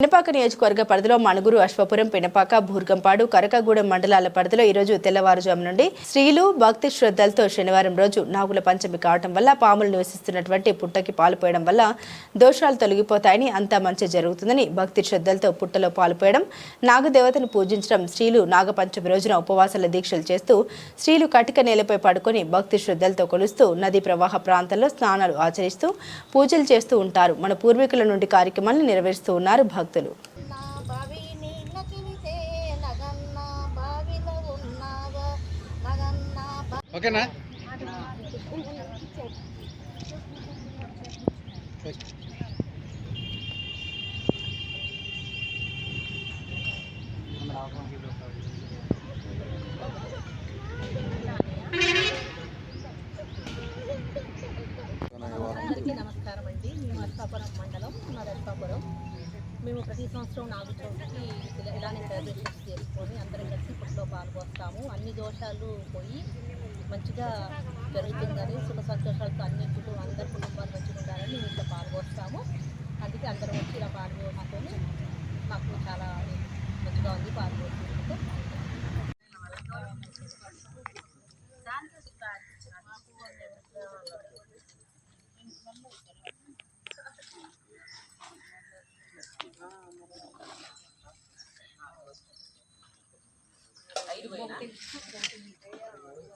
పినపాక నియోజకవర్గ పరిధిలో మణుగురు అశ్వపురం పినపాక భూర్గంపాడు కరకగూడెం మండలాల పరిధిలో ఈరోజు తెల్లవారుజాము నుండి స్త్రీలు భక్తి శ్రద్ధలతో శనివారం రోజు నాగుల పంచమి కావటం వల్ల పాములు నివసిస్తున్నటువంటి పుట్టకి పాలు పోయడం వల్ల దోషాలు తొలగిపోతాయని అంతా మంచి జరుగుతుందని భక్తి శ్రద్ధలతో పుట్టలో పాలు పోయడం నాగదేవతను పూజించడం స్త్రీలు నాగపంచమి రోజున ఉపవాసాల దీక్షలు చేస్తూ స్త్రీలు కటిక నేలపై పడుకొని భక్తి శ్రద్ధలతో కొలుస్తూ నదీ ప్రవాహ ప్రాంతాల్లో స్నానాలు ఆచరిస్తూ పూజలు చేస్తూ ఉంటారు. మన పూర్వీకుల నుండి కార్యక్రమాలను నెరవేరుస్తూ ఉన్నారు భక్తులు. ఓకేనా? అందరికీ నమస్కారం అండి. మేము అర్కాపురం మండలం మాది మేము ప్రతి సంవత్సరం నాలుగు చోట్లకి ఇలా- ఇలానే సెలబ్రేషన్స్ చేసుకొని అందరం కలిసి ఇప్పట్లో పాల్గొస్తాము. అన్ని దోషాలు పోయి మంచిగా జరుగుతుందని సుఖ సంతోషాలతో అన్ని కుటుంబం అందరి కుటుంబాలు మంచిగా ఉండాలని మేము ఇట్లా పాల్గొస్తాము. అందుకే అందరం వచ్చి ఇలా పాల్గొసుకొని మాకు చాలా Porque el chocolate ni idea de.